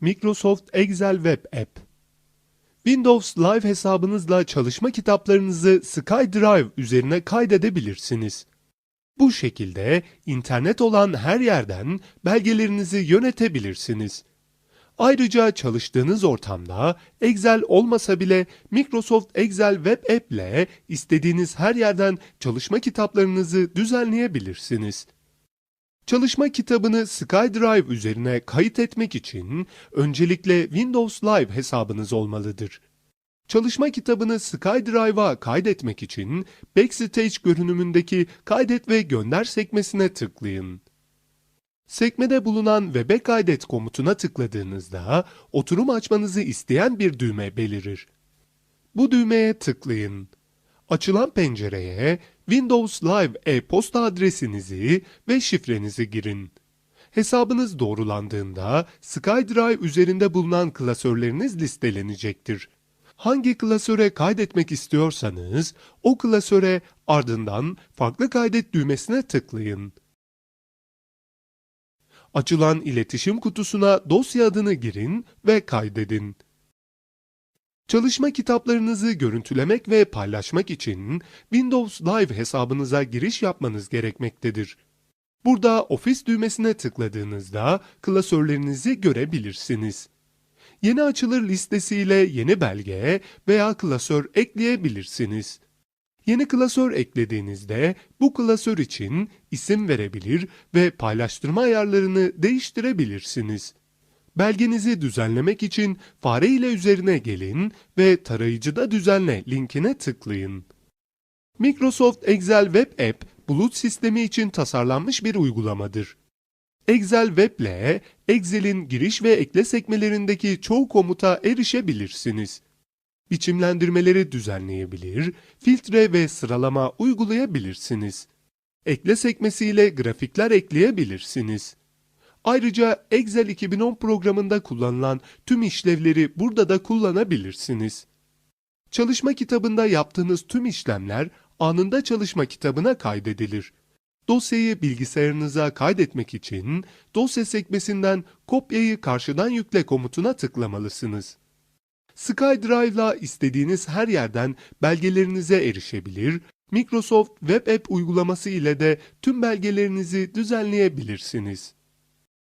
Microsoft Excel Web App Windows Live hesabınızla çalışma kitaplarınızı SkyDrive üzerine kaydedebilirsiniz. Bu şekilde internet olan her yerden belgelerinizi yönetebilirsiniz. Ayrıca çalıştığınız ortamda Excel olmasa bile Microsoft Excel Web App ile istediğiniz her yerden çalışma kitaplarınızı düzenleyebilirsiniz. Çalışma kitabını SkyDrive üzerine kayıt etmek için öncelikle Windows Live hesabınız olmalıdır. Çalışma kitabını SkyDrive'a kaydetmek için Backstage görünümündeki Kaydet ve Gönder sekmesine tıklayın. Sekmede bulunan Web'e kaydet komutuna tıkladığınızda oturum açmanızı isteyen bir düğme belirir. Bu düğmeye tıklayın. Açılan pencereye Windows Live e-posta adresinizi ve şifrenizi girin. Hesabınız doğrulandığında SkyDrive üzerinde bulunan klasörleriniz listelenecektir. Hangi klasöre kaydetmek istiyorsanız o klasöre ardından farklı kaydet düğmesine tıklayın. Açılan iletişim kutusuna dosya adını girin ve kaydedin. Çalışma kitaplarınızı görüntülemek ve paylaşmak için Windows Live hesabınıza giriş yapmanız gerekmektedir. Burada Office düğmesine tıkladığınızda klasörlerinizi görebilirsiniz. Yeni açılır listesiyle yeni belge veya klasör ekleyebilirsiniz. Yeni klasör eklediğinizde bu klasör için isim verebilir ve paylaştırma ayarlarını değiştirebilirsiniz. Belgenizi düzenlemek için fare ile üzerine gelin ve tarayıcıda düzenle linkine tıklayın. Microsoft Excel Web App, bulut sistemi için tasarlanmış bir uygulamadır. Excel Web ile Excel'in giriş ve ekle sekmelerindeki çoğu komuta erişebilirsiniz. Biçimlendirmeleri düzenleyebilir, filtre ve sıralama uygulayabilirsiniz. Ekle sekmesiyle grafikler ekleyebilirsiniz. Ayrıca Excel 2010 programında kullanılan tüm işlevleri burada da kullanabilirsiniz. Çalışma kitabında yaptığınız tüm işlemler anında çalışma kitabına kaydedilir. Dosyayı bilgisayarınıza kaydetmek için dosya sekmesinden kopyayı karşıdan yükle komutuna tıklamalısınız. SkyDrive'la istediğiniz her yerden belgelerinize erişebilir, Microsoft Web App uygulaması ile de tüm belgelerinizi düzenleyebilirsiniz.